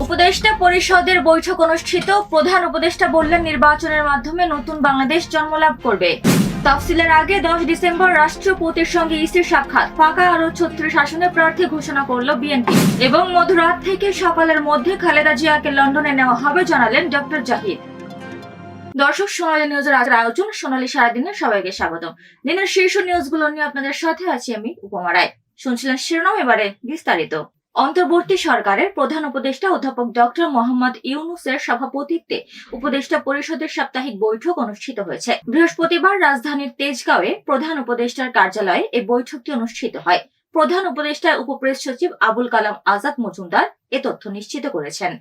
উপদেষ্টা পরিষদের বৈঠক অনুষ্ঠিত। প্রধান উপদেষ্টা বললেন, নির্বাচনের মাধ্যমে নতুন বাংলাদেশ জন্মলাভ করবে। তফসিলের আগে দশ ডিসেম্বর রাষ্ট্রপতির সঙ্গে ইসির সাক্ষাৎ। ফাঁকা আরও ছত্রিশ আসনে প্রার্থী ঘোষণা করল বিএনপি। এবং মধ্যরাত থেকে সকালের মধ্যে খালেদা জিয়াকে লন্ডনে নেওয়া হবে জানালেন ডক্টর জাহিদ। দর্শক, সোনালী নিউজের আয়োজন, সোনালী সারাদিনে সবাইকে স্বাগত দিনের শীর্ষ নিউজগুলো নিয়ে আপনাদের সাথে আছি আমি, উপমা রায়। শুনছিলেন শিরোনাম, এবারে বিস্তারিত। অন্তর্বর্তী সরকারের প্রধান উপদেষ্টা অধ্যাপক ডক্টর মোহাম্মদ ইউনুসের সভাপতিত্বে উপদেষ্টা পরিষদের সাপ্তাহিক বৈঠক অনুষ্ঠিত হয়েছে। বৃহস্পতিবার রাজধানীর তেজগাঁওয়ে প্রধান উপদেষ্টার কার্যালয়ে এই বৈঠকটি অনুষ্ঠিত হয়। প্রধান উপদেষ্টার উপপ্রেস সচিব আবুল কালাম আজাদ মজুমদার এ তথ্য নিশ্চিত করেছেন।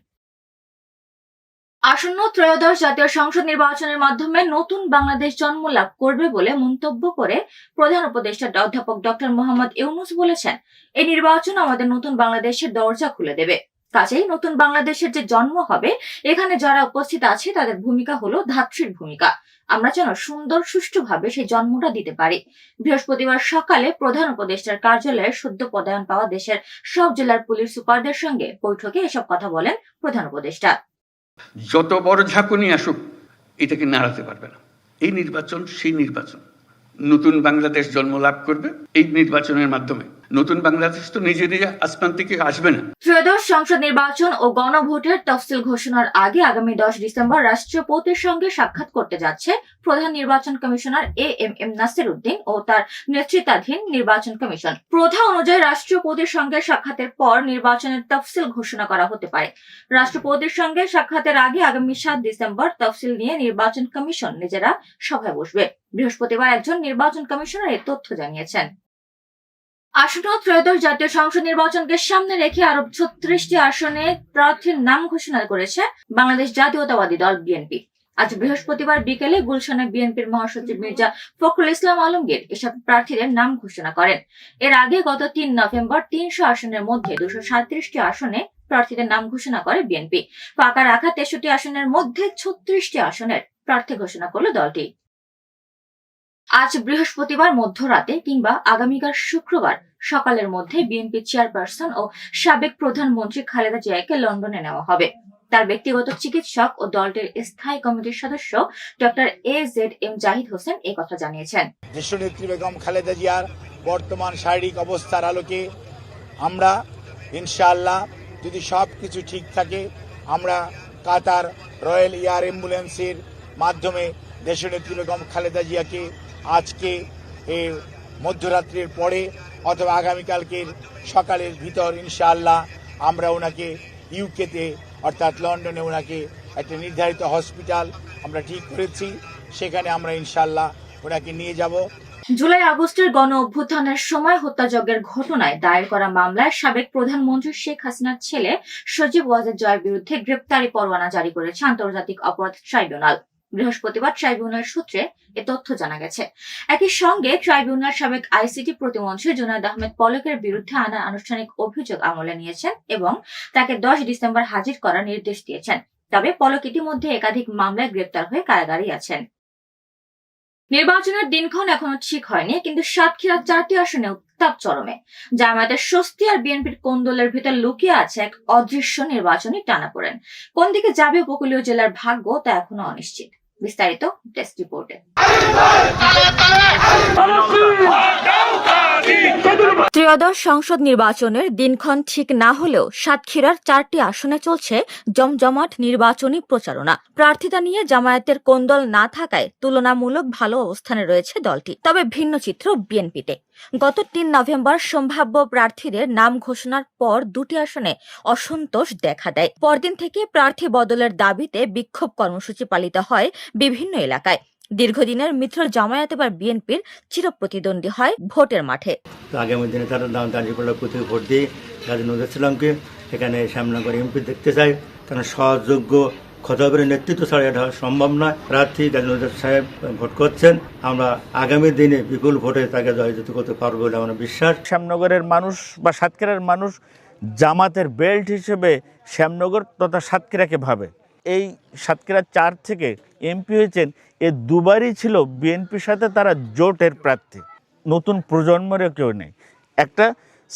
আসন্ন ত্রয়োদশ জাতীয় সংসদ নির্বাচনের মাধ্যমে নতুন বাংলাদেশ জন্ম লাভ করবে বলে মন্তব্য করে প্রধান উপদেষ্টা অধ্যাপক ডক্টর মোহাম্মদ ইউনুস বলেছেন এই নির্বাচন আমাদের নতুন বাংলাদেশের দরজা খুলে দেবে। কাজেই নতুন বাংলাদেশের যে জন্ম হবে, এখানে যারা উপস্থিত আছে, তাদের ভূমিকা হলো ধাত্রীর ভূমিকা। আমরা যেন সুন্দর, সুষ্ঠুভাবে সেই জন্মটা দিতে পারি। বৃহস্পতিবার সকালে প্রধান উপদেষ্টার কার্যালয়ে সদ্য পদায়ন পাওয়া দেশের সব জেলার পুলিশ সুপারদের সঙ্গে বৈঠকে এসব কথা বলেন প্রধান উপদেষ্টা। যত বড় ঝাঁকুনি আসুক, এটাকে নাড়াতে পারবে না। এই নির্বাচন সেই নির্বাচন। নতুন বাংলাদেশ জন্ম লাভ করবে এই নির্বাচনের মাধ্যমে। নতুন বাংলাদেশ তো নিজে নিজে আসমান থেকে আসবে না। ত্রয়োদশ সংসদ নির্বাচন ও গণভোটের তফসিল ঘোষণার আগে আগামী দশ ডিসেম্বর রাষ্ট্রপতির সঙ্গে সাক্ষাৎ করতে যাচ্ছে প্রধান নির্বাচন commissioner A M M Nasir Uddin ও তার নেতৃত্বাধীন নির্বাচন কমিশন। প্রথা অনুযায়ী রাষ্ট্রপতির সঙ্গে সাক্ষাতের পর নির্বাচনের তফসিল ঘোষণা করা হতে পারে। রাষ্ট্রপতির সঙ্গে সাক্ষাতের আগে আগামী সাত ডিসেম্বর তফসিল নিয়ে নির্বাচন কমিশন নিজেরা সভায় বসবে। বৃহস্পতিবার একজন নির্বাচন কমিশনার তথ্য জানিয়েছেন। আসন্ন ত্রয়োদশ জাতীয় সংসদ নির্বাচনকে সামনে রেখে আরও ছত্রিশটি আসনে প্রার্থীর নাম ঘোষণা করেছে বাংলাদেশ জাতীয়তাবাদী দল বিএনপি। আজ বৃহস্পতিবার বিকেলে গুলশানে বিএনপির মহাসচিব মির্জা ফখরুল ইসলাম আলমগীর এসব প্রার্থীদের নাম ঘোষণা করেন। এর আগে গত তিন নভেম্বর তিনশো আসনের মধ্যে দুশো সাঁত্রিশটি আসনে প্রার্থীদের নাম ঘোষণা করে বিএনপি। ফাঁকা রাখা তেষট্টি আসনের মধ্যে ছত্রিশটি আসনের প্রার্থী ঘোষণা করল দলটি। আজ বৃহস্পতিবার মধ্যরাতে কিংবা আগামীকাল শুক্রবার সকালের মধ্যে বিএনপি চেয়ারপারসন ও সাবেক প্রধানমন্ত্রী খালেদা জিয়াকে লন্ডনে নেওয়া হবে। তার ব্যক্তিগত চিকিৎসক ও দলটির স্থায়ী কমিটির সদস্য doctor A Z M Zahid Hossain এই কথা জানিয়েছেন। দেশনেত্রী বেগম খালেদা জিয়ার বর্তমান শারীরিক অবস্থার আলোকে আমরা ইনশাআল্লাহ যদি সব কিছু ঠিক থাকে, আমরা কাতার রয়্যাল এয়ার অ্যাম্বুলেন্সের মাধ্যমে দেশনেত্রী বেগম খালেদা জিয়াকে আজকে এই মধ্যরাত্রির পরে অথবা আগামীকালকের সকালের ভিতর, ইনশাআল্লাহ, আমরা ওনাকে ইউকেতে, অর্থাৎ লন্ডনে ওনাকে একটা নির্ধারিত হসপিটাল আমরা ঠিক করেছি। সেখানে আমরা ইনশাআল্লাহ ওনাকে নিয়ে যাব। জুলাই আগস্টের গণ অভ্যুত্থানের সময় হত্যাযজ্ঞের ঘটনায় দায়ের করা মামলায় সাবেক প্রধানমন্ত্রী শেখ হাসিনার ছেলে সজীব ওয়াজেদ জয়ের বিরুদ্ধে গ্রেপ্তারি পরোয়ানা জারি করেছে আন্তর্জাতিক অপরাধ ট্রাইব্যুনাল। বৃহস্পতিবার ট্রাইব্যুনাল সূত্রে এ তথ্য জানা গেছে। একই সঙ্গে ট্রাইব্যুনাল সাবেক আইসিটি প্রতিমন্ত্রী জুনায়দ আহমেদ পলকের বিরুদ্ধে আনা আনুষ্ঠানিক অভিযোগ আমলে নিয়েছেন এবং তাকে দশ ডিসেম্বর হাজির করার নির্দেশ দিয়েছেন। তবে পলক ইতিমধ্যে একাধিক মামলায় গ্রেপ্তার হয়ে কারাগারে আছেন। নির্বাচনের দিনক্ষণ এখনও ঠিক হয়নি, কিন্তু সাতক্ষীরা চারটি আসনে উত্তাপ চরমে। জামায়াতের স্বস্তি আর বিএনপির কোন্দলের ভিতর লুকিয়ে আছে এক অদৃশ্য নির্বাচনী টানাপোড়েন। কোন দিকে যাবে উপকূলীয় জেলার ভাগ্য তা এখনও অনিশ্চিত। বিস্তারিত টেস্ট রিপোর্টে ত্রয়োদশ সংসদ নির্বাচনের দিনক্ষণ ঠিক না হলেও সাতক্ষীরার চারটি আসনে চলছে জমজমাট নির্বাচনী প্রচারণা। প্রার্থীতা নিয়ে জামায়াতের কোন্দল না থাকায় তুলনামূলক ভালো অবস্থানে রয়েছে দলটি, তবে ভিন্ন চিত্র বিএনপিতে। গত তিন নভেম্বর সম্ভাব্য প্রার্থীদের নাম ঘোষণার পর দুটি আসনে অসন্তোষ দেখা দেয়। পরদিন থেকে প্রার্থী বদলের দাবিতে বিক্ষোভ কর্মসূচি পালিত হয় বিভিন্ন এলাকায়। দীর্ঘদিনের মিত্র জামায়াত এবার বিএনপির চিরপ্রতিদ্বন্দ্বী হয় ভোটের মাঠে। তো আগামী দিনে তারা দাম দাঁড়িয়ে প্রতীকে ভোট দিয়ে গাজী নজর ইসলামকে এখানে শ্যামনগর এমপি দেখতে চাই। কারণ সহযোগ্য খতাবের নেতৃত্ব ছাড়া এটা সম্ভব নয়। প্রার্থী গাজী নজর সাহেব ভোট করছেন। আমরা আগামী দিনে বিপুল ভোটে তাকে জয়যুক্ত করতে পারব বলে আমার বিশ্বাস। শ্যামনগরের মানুষ বা সাতক্ষীরার মানুষ জামাতের বেল্ট হিসেবে শ্যামনগর তথা সাতক্ষীরাকে ভাবে। এই সাতক্ষীরা চার থেকে এমপি হয়েছেন, এ দুবারই ছিল বিএনপির সাথে তারা জোটের প্রার্থী। নতুন প্রজন্মেরও কেউ নেই। একটা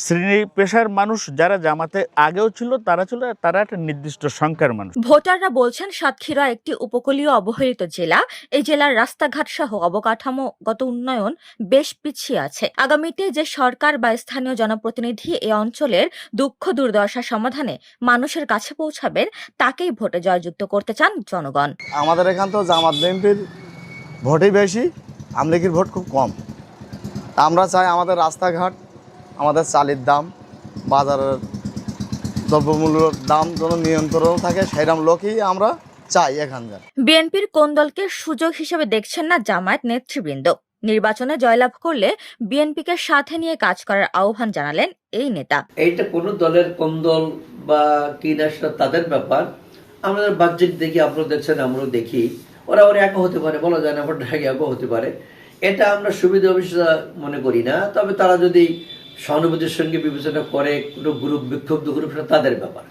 শ্রেণি পেশার মানুষ যারা জামাতে আগেও ছিল তারা ছিল তারা একটা নির্দিষ্ট সংখ্যার মানুষ। ভোটাররা বলছেন সাতক্ষীরা একটি উপকূলীয় অবহেলিত জেলা। এই জেলার রাস্তাঘাট সহ অবকাঠামোগত উন্নয়ন বেশ পিছিয়ে আছে। আগামীতে যে সরকার বা স্থানীয় জনপ্রতিনিধি এই অঞ্চলের দুঃখ দুর্দশা সমাধানে মানুষের কাছে পৌঁছাবেন তাকেই ভোটে জয়যুক্ত করতে চান জনগণ। আমাদের এখান তো জামাত বিএনপির ভোটই বেশি আমলিগির ভোট খুব কম। আমরা চাই আমাদের রাস্তাঘাট আমাদের চালের দাম বাজারের দ্রব্যমূল্যর দাম যেন নিয়ন্ত্রণ থাকে সেইরকম লোকই আমরা চাই এখানকার। বিএনপির কোন দলকে সুযোগ হিসেবে দেখছেন না জামায়াত নেতৃবৃন্দ? নির্বাচনে জয়লাভ করলে বিএনপিকে সাথে নিয়ে কাজ করার আহ্বান জানালেন এই নেতা। এইটা কোনো দলের কোন দল বা কি না সেটা তাদের ব্যাপার। আমাদের বাহ্যিক দেখি আপনারা দেখছেন আমরাও দেখি। ওরা ওরা একও হতে পারে বলা যায় না ওরা ঢাকি একও হতে পারে। এটা আমরা সুবিধা অভিষেক মনে করি না। তবে তারা যদি সহানুভূতির সঙ্গে বিবেচনা করে কোনো গ্রুপ বিক্ষুব্ধ গ্রুপ সেটা তাদের ব্যাপার।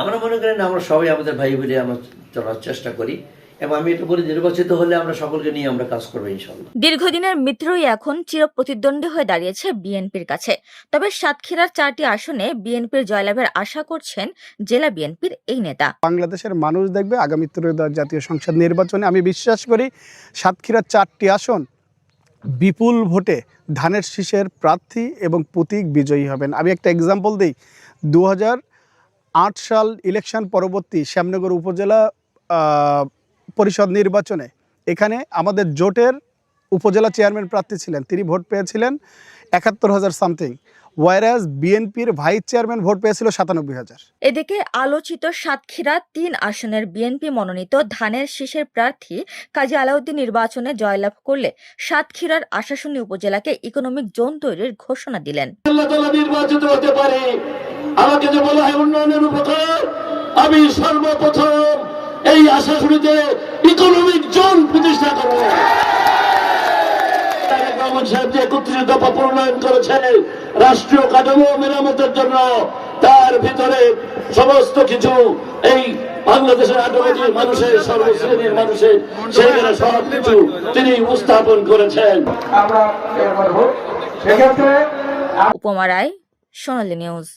আমরা মনে করি না আমরা সবাই আমাদের ভাই বলে আমরা চলার চেষ্টা করি এবং আমি এটা বলি নির্বাচিত হলে আমরা সকলকে নিয়ে আমরা কাজ করব ইনশাল্লাহ দীর্ঘদিনের মিত্রই এখন চির প্রতিদ্বন্দ্বী হয়ে দাঁড়িয়েছে বিএনপির কাছে। তবে সাতক্ষীরার চারটি আসনে বিএনপির জয়লাভের আশা করছেন জেলা বিএনপির এই নেতা। বাংলাদেশের মানুষ দেখবে আগামী ত্রয়োদশ জাতীয় সংসদ নির্বাচনে। আমি বিশ্বাস করি সাতক্ষীরার চারটি আসন বিপুল ভোটে ধানের শীষের প্রার্থী এবং প্রতীক বিজয়ী হবেন। আমি একটা এক্সাম্পল দিই। দু সাল ইলেকশন পরবর্তী শ্যামনগর উপজেলা পরিষদ নির্বাচনে এখানে আমাদের জোটের উপজেলা চেয়ারম্যান প্রার্থী ছিলেন। তিনি ভোট পেয়েছিলেন একাত্তর হাজার সামথিং ওয়ারাজ বিএনপির ভাইস চেয়ারম্যান ভোট পেয়েছিল সাতানব্বই হাজার। এদিকে আলোচিত সাতক্ষীরা তিন আসনের বিএনপি মনোনীত ধানের শীষের প্রার্থী কাজী আলাউদ্দিন নির্বাচনে জয়লাভ করলে সাতক্ষীরার আশাশুনি উপজেলাকে ইকোনমিক জোন তৈরির ঘোষণা দিলেন। নির্বাচিত হতে পারে। আমাকে যে বলা হয় উন্নয়নের উপকার আমি সর্বপ্রথম এই আশাশুড়িতে ইকোনমিক জোন প্রতিষ্ঠা করব। রহমান সাহেব যে একত্রিশ দফা প্রণয়ন করেছে রাষ্ট্রীয় কাঠামো মেরামতের জন্য তার ভিতরে সমস্ত কিছু এই বাংলাদেশের আঠারো মানুষের সর্বশ্রেণীর মানুষের সেখানে সব কিছু তিনি উপস্থাপন করেছেন। উপমা রায় সোনালী নিউজ।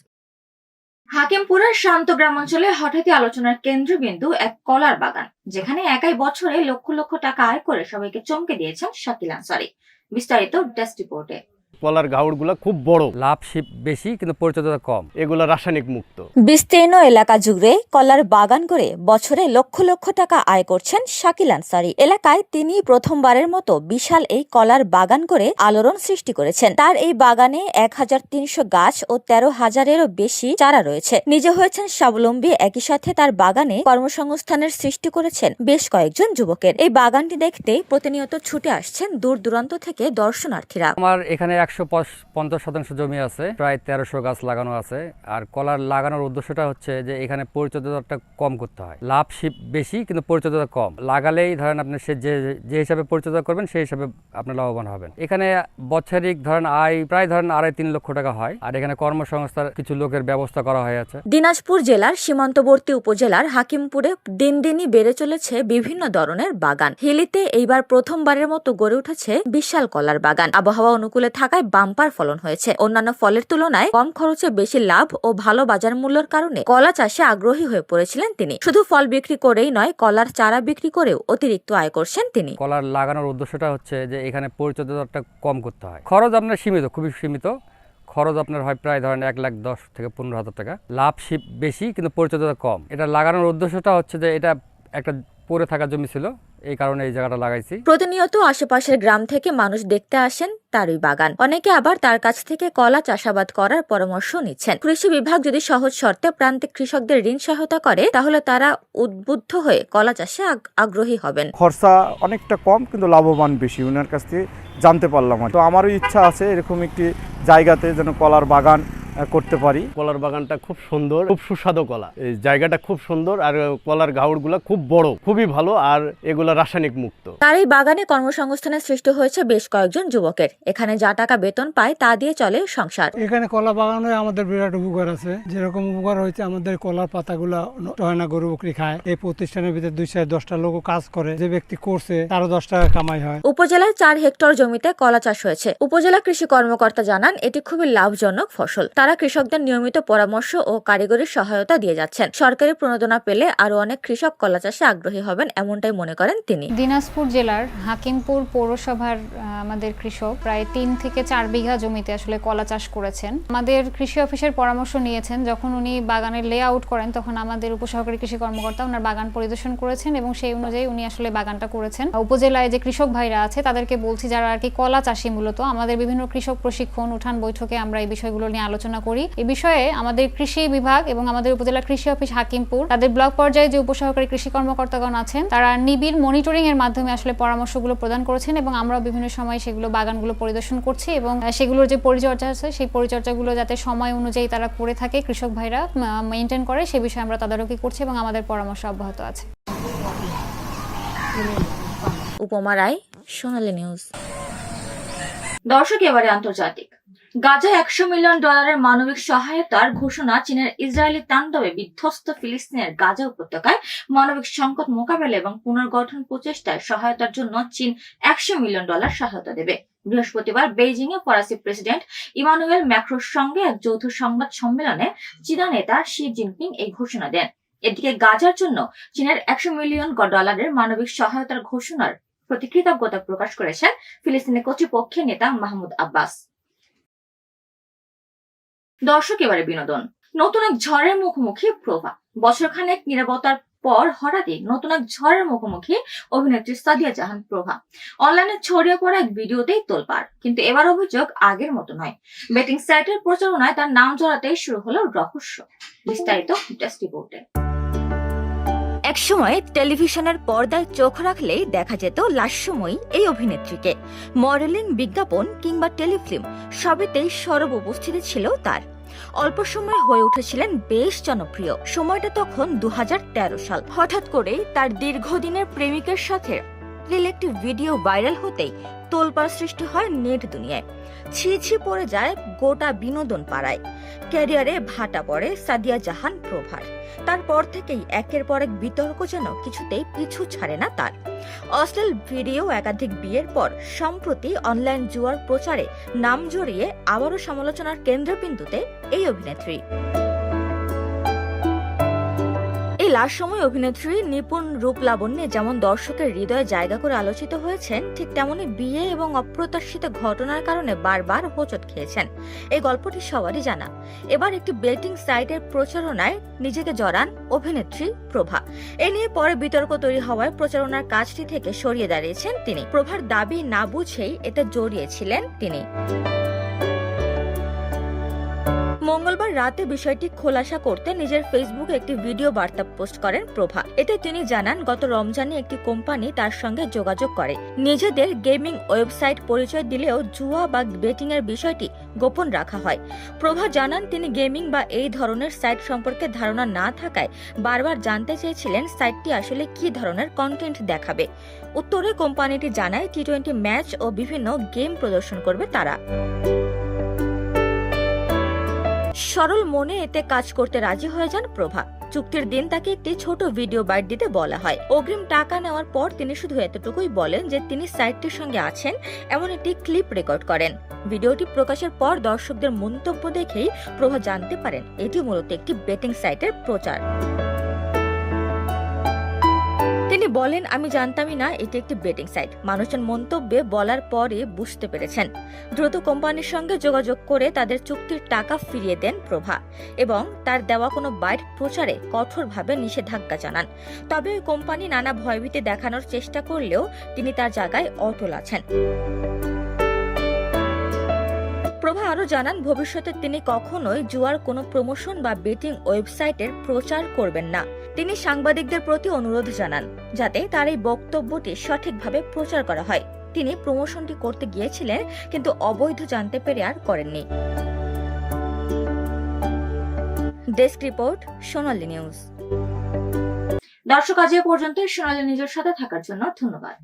হাকিমপুরের শান্ত গ্রামাঞ্চলে হঠাৎই আলোচনার কেন্দ্রবিন্দু এক কলার বাগান যেখানে একাই বছরে লক্ষ লক্ষ টাকা আয় করে সবাইকে চমকে দিয়েছেন শাকিল আনসারি। বিস্তারিত ডেস্ক রিপোর্টে কলার গাউড়গুলো খুব বড়। লাভ শিপ বেশি কিন্তু পরিচর্যা কম। এগুলো রাসায়নিক মুক্ত। বিস্তীর্ণ এলাকা জুড়ে কলার বাগান করে বছরে লক্ষ লক্ষ টাকা আয় করছেন শাকিল আনসারি। এলাকায় তিনি প্রথমবারের মতো বিশাল এই কলার বাগান করে আলোড়ন সৃষ্টি করেছেন। তার এই বাগানে এক হাজার তিনশো গাছ ও তেরো হাজারেরও বেশি চারা রয়েছে। নিজে হয়েছেন স্বাবলম্বী একই সাথে তার বাগানে কর্মসংস্থানের সৃষ্টি করেছেন বেশ কয়েকজন যুবকের। এই বাগানটি দেখতে প্রতিনিয়ত ছুটে আসছেন দূর দূরান্ত থেকে দর্শনার্থীরা। আমার এখানে একশো পঞ্চাশ শতাংশ জমি আছে, প্রায় তেরোশো গাছ লাগানো আছে। আর কলার লাগানোর উদ্দেশ্যটা হচ্ছে যে এখানে পরিচর্যাটা কম করতে হয়। লাভ বেশি, কিন্তু পরিচর্যা কম। লাগালেই ধরেন আপনি সে যে যে হিসাবে পরিচর্যা করবেন, সেই হিসাবে আপনি লাভবান হবেন। এখানে বৎসরিক ধরেন আয় প্রায় ধরেন আড়াই তিন লক্ষ টাকা হয়। আর এখানে কর্মসংস্থার কিছু লোকের ব্যবস্থা করা হয়েছে দিনাজপুর জেলার সীমান্তবর্তী উপজেলার হাকিমপুরে দিন দিনই বেড়ে চলেছে বিভিন্ন ধরনের বাগান। হিলিতে এইবার প্রথমবারের মতো গড়ে উঠেছে বিশাল কলার বাগান। আবহাওয়া অনুকূলে থাকায় বাম্পার ফলন হয়েছে। অন্যান্য ফলের তুলনায় কম খরচে বেশি লাভ ও ভালো বাজার মূল্যের কারণে কলা চাষে আগ্রহী হয়ে পড়েছিলেন তিনি। শুধু ফল বিক্রি করেই নয়, কলার চারা বিক্রি করেও অতিরিক্ত আয় করছেন তিনি। কলার লাগানোর উদ্দেশ্যটা হচ্ছে যে এখানে পরিচর্যাটা কম করতে হয়। খরচ আপনার সীমিত, খুবই সীমিত। খরচ আপনার হয় প্রায় ধরেন এক লাখ দশ থেকে পনেরো হাজার টাকা। লাভ বেশি, কিন্তু পরিচর্যা কম। এটা লাগানোর উদ্দেশ্যটা হচ্ছে যে এটা একটা পড়ে থাকা জমি ছিল এই কারণে এই জায়গাটা লাগাইছি। প্রতিনিয়ত আশেপাশের গ্রাম থেকে মানুষ দেখতে আসেন তারই বাগান। অনেকে আবার তার কাছ থেকে কলা চাষাবাদ করার পরামর্শ নিচ্ছেন। কৃষি বিভাগ যদি সহজ শর্তে প্রান্তিক কৃষকদের ঋণ সহায়তা করে তাহলে তারা উদ্বুদ্ধ হয়ে কলা চাষে আগ্রহী হবেন। খরচা অনেকটা কম কিন্তু লাভবান বেশি। ওনার কাছ থেকে জানতে পারলাম তো আমারও ইচ্ছা আছে এরকম একটি জায়গাতে যেন কলার বাগান করতে পারি। কলার বাগানটা খুব সুন্দর খুব সুস্বাদু কলা। এই জায়গাটা খুব সুন্দর আর কলার গাউড়গুলো খুব বড় খুবই ভালো আর এগুলা রাসায়নিক মুক্ত। তার এই বাগানে কর্মসংস্থানের সৃষ্টি হয়েছে বেশ কয়েকজন যুবকের। এখানে যা টাকা বেতন পায় তা দিয়ে চলে সংসার। এখানে কলা বাগানে আমাদের বিরাট উপকার আছে। যেরকম উপকার হয়েছে আমাদের কলার পাতাগুলা হয় না গরু বকরি খায়। এই প্রতিষ্ঠানের ভিতরে দুই চার দশটা লোক কাজ করে। যে ব্যক্তি করছে তারও দশ টাকা কামাই হয়। উপজেলায় চার হেক্টর জমিতে কলা চাষ হয়েছে। উপজেলা কৃষি কর্মকর্তা জানান এটি খুবই লাভজনক ফসল। তারা কৃষকদের নিয়মিত পরামর্শ ও কারিগরি সহায়তা দিয়ে যাচ্ছেন। সরকারি প্রণোদনা পেলে আরও অনেক কৃষক কলা চাষে আগ্রহী হবেন, এমনটাই মনে করেন তিনি। দিনাজপুর জেলার হাকিমপুর পৌরসভার আমাদের কৃষক, প্রায় তিন থেকে চার বিঘা জমিতে আসলে কলা চাষ করেছেন। আমাদের কৃষি অফিসের পরামর্শ নিয়েছেন, যখন উনি বাগানের লে আউট করেন, তখন আমাদের উপসহকারী কৃষি কর্মকর্তা ওনার বাগান পরিদর্শন করেছেন এবং সেই অনুযায়ী উনি আসলে বাগানটা করেছেন। উপজেলায় যে কৃষক ভাইরা আছে, তাদেরকে বলছি যারা আর কি কলা চাষি মূলত, আমাদের বিভিন্ন কৃষক প্রশিক্ষণ, উঠান বৈঠকে আমরা এই বিষয়গুলো নিয়ে আলোচনা করি। এই বিষয়ে আমাদের কৃষি বিভাগ এবং আমাদের উপজেলা কৃষি অফিস হাকিমপুর, তাদের ব্লক পর্যায়ে যে উপসহকারী কৃষি কর্মকর্তাগণ আছেন, তারা নিবিড় মনিটরিং এর মাধ্যমে আসলে পরামর্শগুলো প্রদান করেছেন এবং আমরা বিভিন্ন সময় সেগুলো বাগানগুলো পরিদর্শন করছি এবং সেগুলোর যে পরিচর্যা আছে সেই পরিচর্যাগুলো যাতে সময় অনুযায়ী তারা করে থাকে কৃষক ভাইরা মেনটেন করে সে বিষয়ে আমরা তদারকি করছি এবং আমাদের পরামর্শ অব্যাহত আছে। উপমা রায় সোনালী নিউজ। দর্শক এবারে আন্তর্জাতিক। গাজা একশো মিলিয়ন ডলারের মানবিক সহায়তার ঘোষণা চীনের ইসরায়েলি তাণ্ডবে বিধ্বস্ত ফিলিস্তিনের গাজা উপত্যকায় মানবিক সংকট মোকাবেলা এবং পুনর্গঠন প্রচেষ্টায় সহায়তার জন্য চীন একশো মিলিয়ন ডলার সহায়তা দেবে। বৃহস্পতিবার বেইজিং এ ফরাসি প্রেসিডেন্ট ইমানুয়েল ম্যাক্রোর সঙ্গে এক যৌথ সংবাদ সম্মেলনে চীনা নেতা শি জিনপিং এই ঘোষণা দেন। এদিকে গাজার জন্য চীনের একশো মিলিয়ন ডলারের মানবিক সহায়তার ঘোষণার প্রতি কৃতজ্ঞতা প্রকাশ করেছেন ফিলিস্তিনি কর্তৃপক্ষের নেতা মাহমুদ আব্বাস। দর্শক এবারে বিনোদন। নতুন এক ঝড়ের মুখোমুখি প্রভা। বছরখানেক নিরাপত্তার পর হঠাৎই নতুন এক ঝড়ের মুখোমুখি অভিনেত্রী সাদিয়া জাহান প্রভা। অনলাইনে ছড়িয়ে পড়া এক ভিডিওতেই তোলপার কিন্তু এবার অভিযোগ আগের মতো নয়। বেটিং সাইটের প্রচারণায় তার নাম জড়াতেই শুরু হলো রহস্য। বিস্তারিত ডেস্ক রিপোর্টে একসময় টেলিভিশনের পর্দায় চোখ রাখলেই দেখা যেত লাস্যময়ী এই অভিনেত্রীকে। মডেলিং বিজ্ঞাপন কিংবা টেলিফিল্ম সবেতেই সরব উপস্থিতি ছিল তার। অল্প সময় হয়ে উঠেছিলেন বেশ জনপ্রিয়। সময়টা তখন দু হাজার তেরো সাল। হঠাৎ করেই তার দীর্ঘদিনের প্রেমিকের সাথে একটি ভিডিও ভাইরাল হতেই তোলপাড় সৃষ্টি হয় নেট দুনিয়ায়। ছি পড়ে যায় গোটা বিনোদন পাড়ায়। ক্যারিয়ারে ভাটা পড়ে সাদিয়া জাহান প্রভার। তারপর থেকেই একের পর এক বিতর্ক যেন কিছুতেই পিছু ছাড়ে না তার। অশ্লীল ভিডিও একাধিক বিয়ের পর সম্প্রতি অনলাইন জুয়ার প্রচারে নাম জড়িয়ে আবারও সমালোচনার কেন্দ্রবিন্দুতে এই অভিনেত্রী। লাস্ট সময় অভিনেত্রী নিপুণ রূপ লাবণ্যে যেমন দর্শকের হৃদয়ে জায়গা করে আলোচিত হয়েছেন, ঠিক তেমনি বিয়ে এবং অপ্রত্যাশিত ঘটনার কারণে বারবার হোঁচট খেয়েছেন। এই গল্পটি সবারই জানা। এবার একটি বেটিং সাইটের প্রচারণায় নিজেকে জড়ান অভিনেত্রী প্রভা। এ নিয়ে পরে বিতর্ক তৈরি হওয়ায় প্রচারণার কাজটি থেকে সরিয়ে দাঁড়িয়েছেন তিনি। প্রভার দাবি না বুঝেই এতে জড়িয়েছিলেন তিনি। মঙ্গলবার রাতে বিষয়টি খোলাসা করতে নিজের ফেসবুকে একটি ভিডিও বার্তা পোস্ট করেন প্রভা। এতে তিনি জানান, গত রমজানে একটি কোম্পানি তার সঙ্গে যোগাযোগ করে। নিজেদের গেমিং ওয়েবসাইট পরিচয় দিলেও জুয়া বা বেটিং এর বিষয়টি গোপন রাখা হয়। প্রভা জানান, তিনি গেমিং বা এই ধরনের সাইট সম্পর্কে ধারণা না থাকায় বারবার জানতে চেয়েছিলেন সাইটটি আসলে কি ধরনের কন্টেন্ট দেখাবে। উত্তরে কোম্পানিটি জানায় টি টোয়েন্টি ম্যাচ ও বিভিন্ন গেম প্রদর্শন করবে তারা। সরল মনে এতে কাজ করতে রাজি হয়ে যান প্রভা। চুক্তির দিন তাকে একটি ছোট ভিডিও বাইট দিতে বলা হয়। অগ্রিম টাকা নেওয়ার পর তিনি শুধু এতটুকুই বলেন যে তিনি সাইটটির সঙ্গে আছেন, এমন একটি ক্লিপ রেকর্ড করেন। ভিডিওটি প্রকাশের পর দর্শকদের মন্তব্য দেখেই প্রভা জানতে পারেন, এটি মূলত একটি বেটিং সাইটের প্রচার। তিনি বলেন, আমি জানতামই না এটি একটি বেটিং সাইট মানুষজন মন্তব্যে বলার পরে বুঝতে পেরেছেন। দ্রুত কোম্পানির সঙ্গে যোগাযোগ করে তাদের চুক্তির টাকা ফিরিয়ে দেন প্রভা এবং তার দেওয়া কোনো বাইট প্রচারে কঠোরভাবে নিষেধাজ্ঞা জানান। তবে ওই কোম্পানি নানা ভয়ভীতি দেখানোর চেষ্টা করলেও তিনি তার জায়গায় অটল আছেন। প্রভা আরও জানান, ভবিষ্যতে তিনি কখনোই জুয়ার কোনো প্রমোশন বা বেটিং ওয়েবসাইটের প্রচার করবেন না। তিনি সাংবাদিকদের প্রতি অনুরোধ জানান, যাতে তার এই বক্তব্যটি সঠিকভাবে প্রচার করা হয়। তিনি প্রমোশনটি করতে গিয়েছিলেন, কিন্তু অবৈধ জানতে পেরে আর করেননি। Desk report, Sonali News. দর্শক, আজ পর্যন্ত সোনালী নিউজের সাথে থাকার জন্য ধন্যবাদ।